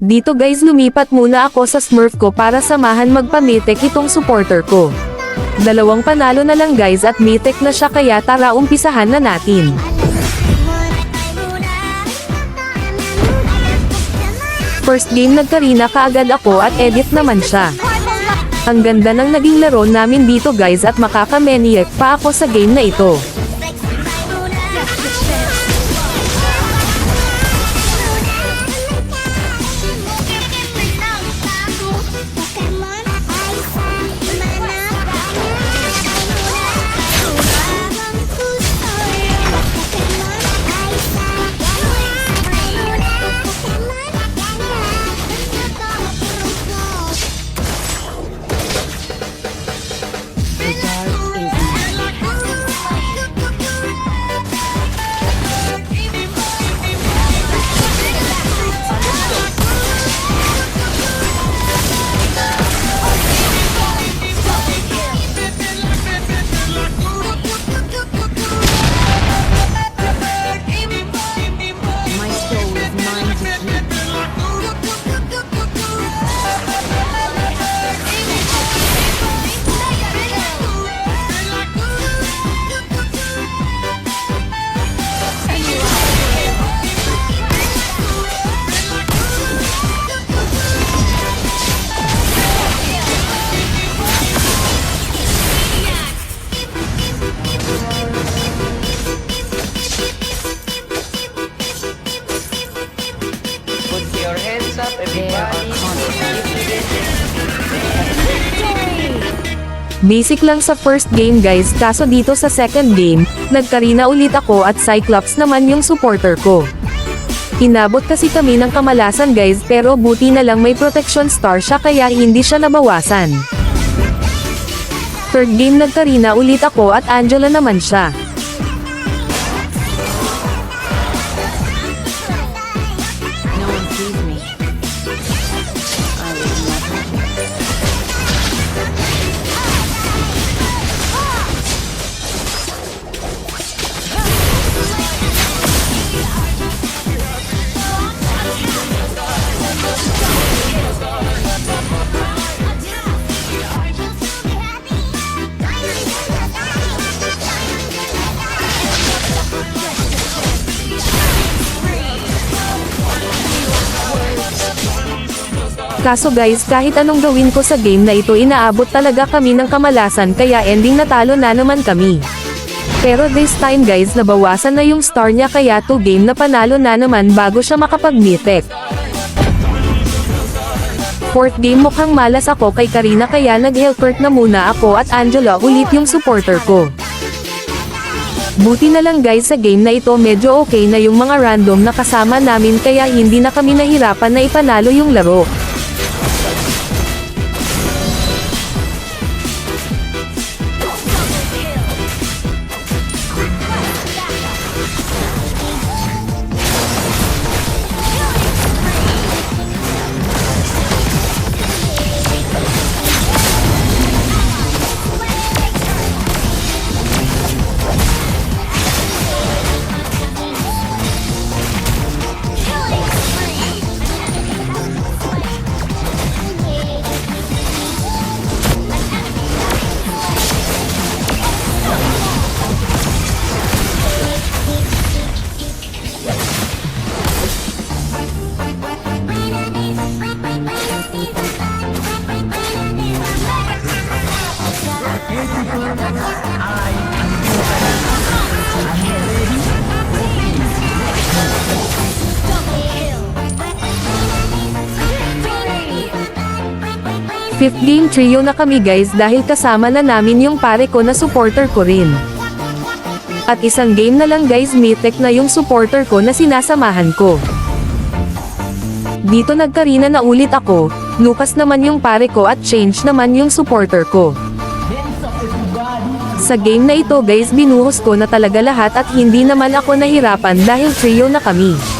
Dito guys lumipat muna ako sa Smurf ko para samahan magpamitek itong supporter ko. Dalawang panalo na lang guys at mitek na siya kaya tara umpisahan na natin. First game nagkarina kaagad ako at edit naman siya. Ang ganda ng naging laro namin dito guys at makakamaniac pa ako sa game na ito. Basic lang sa first game guys kaso dito sa second game, nagkarina ulit ako at Cyclops naman yung supporter ko. Inabot kasi kami ng kamalasan guys pero buti na lang may protection star siya kaya hindi siya nabawasan. Third game nagkarina ulit ako at Angela naman siya. Kaso guys kahit anong gawin ko sa game na ito inaabot talaga kami ng kamalasan kaya ending natalo na naman kami. Pero this time guys nabawasan na yung star niya kaya to game na panalo na naman bago siya makapag-mythic. Fourth game mukhang malas ako kay Karina kaya nag-helpert na muna ako at Angela ulit yung supporter ko. Buti na lang guys sa game na ito medyo okay na yung mga random na kasama namin kaya hindi na kami nahirapan na ipanalo yung laro. Fifth game trio na kami guys dahil kasama na namin yung pare ko na supporter ko rin. At isang game na lang guys mythic na yung supporter ko na sinasamahan ko. Dito nagkarina na ulit ako, Lucas naman yung pare ko at Change naman yung supporter ko. Sa game na ito guys binuhos ko na talaga lahat at hindi naman ako nahirapan dahil trio na kami.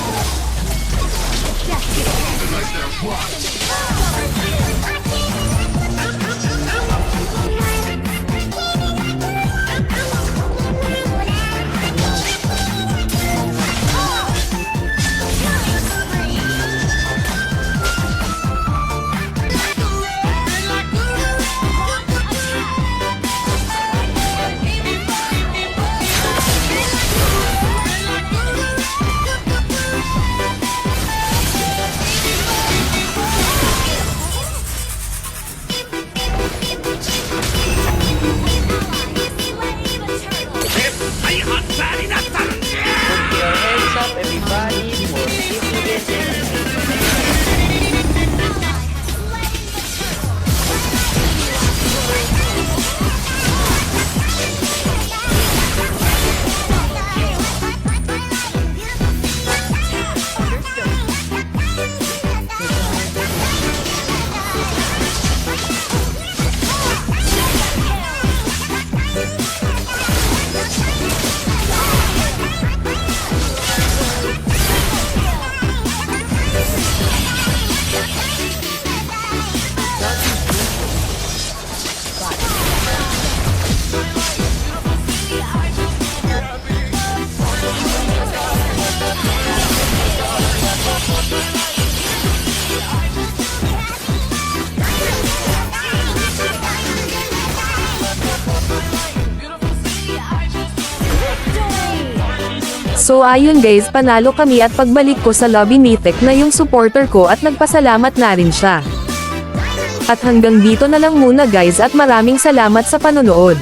So ayun guys panalo kami at pagbalik ko sa lobby ni Tek na yung supporter ko at nagpasalamat na rin siya. At hanggang dito na lang muna guys at maraming salamat sa panonood.